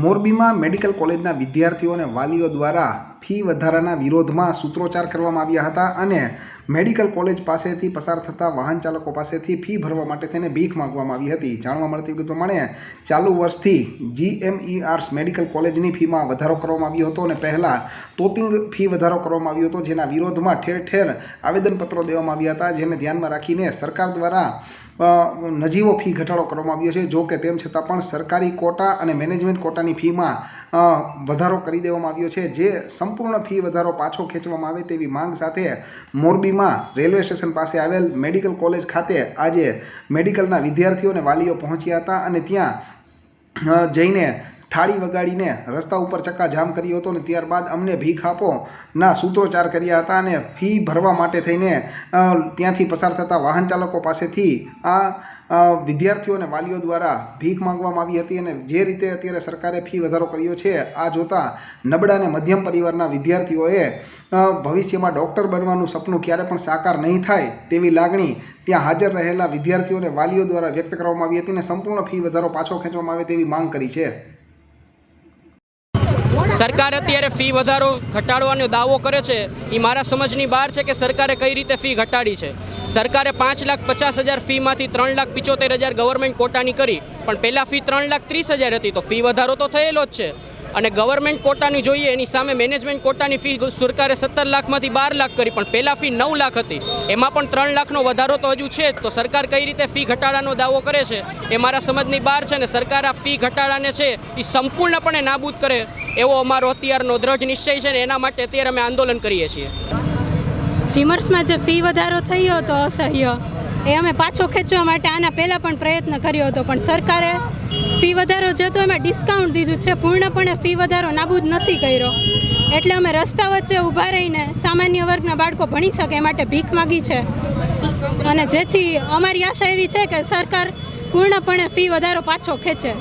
મોરબીમાં મેડિકલ કોલેજના વિદ્યાર્થીઓ અને વાલીઓ દ્વારા ફી વધારાના વિરોધમાં સૂત્રોચ્ચાર કરવામાં આવ્યા હતા અને મેડિકલ કોલેજ પાસેથી પસાર થતા વાહન ચાલકો પાસેથી ફી ભરવા માટે તેને ભીખ માંગવામાં આવી હતી. જાણવા મળતી વિગત પ્રમાણે ચાલુ વર્ષથી જીએમઈઆર્સ મેડિકલ કોલેજની ફીમાં વધારો કરવામાં આવ્યો હતો અને પહેલાં તોતિંગ ફી વધારો કરવામાં આવ્યો હતો જેના વિરોધમાં ઠેર ઠેર આવેદનપત્રો દેવામાં આવ્યા હતા જેને ધ્યાનમાં રાખીને સરકાર દ્વારા નજીવો ફી ઘટાડો કરવામાં આવ્યો છે. જો કે તેમ છતાં પણ સરકારી કોટા અને મેનેજમેન્ટ કોટાની ફીમાં વધારો કરી દેવામાં આવ્યો છે. જે સંપૂર્ણ ફી વધારો પાછો ખેંચવામાં આવે તેવી માંગ સાથે મોરબીમાં રેલવે સ્ટેશન પાસે આવેલ મેડિકલ કોલેજ ખાતે આજે મેડિકલના વિદ્યાર્થીઓ અને વાલીઓ પહોંચ્યા હતા અને ત્યાં જઈને થાળી વગાડીને રસ્તા ઉપર ચક્કા જામ કર્યો હતો અને ત્યારબાદ અમને ભીખ આપો ના સૂત્રોચ્ચાર કર્યા હતા અને ફી ભરવા માટે થઈને ત્યાંથી પસાર થતા વાહન ચાલકો પાસેથી આ વિદ્યાર્થીઓ અને વાલીઓ દ્વારા ભીખ માંગવામાં આવી હતી અને જે રીતે અત્યારે સરકારે ફી વધારો કર્યો છે, આ જોતા નબળા અને મધ્યમ પરિવારના વિદ્યાર્થીઓએ ભવિષ્યમાં ડૉક્ટર બનવાનું સપનું ક્યારે પણ સાકાર નહીં થાય તેવી લાગણી ત્યાં હાજર રહેલા વિદ્યાર્થીઓ અને વાલીઓ દ્વારા વ્યક્ત કરવામાં આવી હતી અને સંપૂર્ણ ફી વધારો પાછો ખેંચવામાં આવે તેવી માંગ કરી છે. સરકાર અત્યારે ફી વધારો ઘટાડવાનો દાવો કરે છે. એ મારા સમજની બહાર છે કે સરકારે કઈ રીતે ફી ઘટાડી છે. સરકારે પાંચ લાખ પચાસ હજાર ફીમાંથી ત્રણ લાખ પિચોતેર હજાર ગવર્મેન્ટ કોટાની કરી. પણ પહેલાં ફી ત્રણ લાખ ત્રીસ હજાર હતી, તો ફી વધારો તો થયેલો જ છે. અને ગવર્મેન્ટ કોટાની જોઈએ, એની સામે મેનેજમેન્ટ કોટાની ફી સરકારે સત્તર લાખમાંથી બાર લાખ કરી, પણ પહેલાં ફી નવ લાખ હતી. એમાં પણ ત્રણ લાખનો વધારો તો હજુ છે તો સરકાર કઈ રીતે ફી ઘટાડાનો દાવો કરે છે? એ મારા સમજની બહાર છે ને સરકાર આ ફી ઘટાડાને છે એ સંપૂર્ણપણે નાબૂદ કરે. એવો અમારો અત્યારનો દ્રઢ નિશ્ચય છે ને એના માટે અત્યારે અમે આંદોલન કરીએ છીએ. જીમર્સમાં જે ફી વધારો થયો હતો અસહ્ય. એ અમે પાછો ખેંચવા માટે આના પહેલાં પણ પ્રયત્ન કર્યો હતો, પણ સરકારે ફી વધારો જતો એમાં ડિસ્કાઉન્ટ દીધું છે. પૂર્ણપણે ફી વધારો નાબૂદ નથી કર્યો. એટલે અમે રસ્તા વચ્ચે ઊભા રહીને સામાન્ય વર્ગના બાળકો ભણી શકે એ માટે ભીખ માગી છે. અને જેથી અમારી આશા એવી છે કે સરકાર પૂર્ણપણે ફી વધારો પાછો ખેંચે.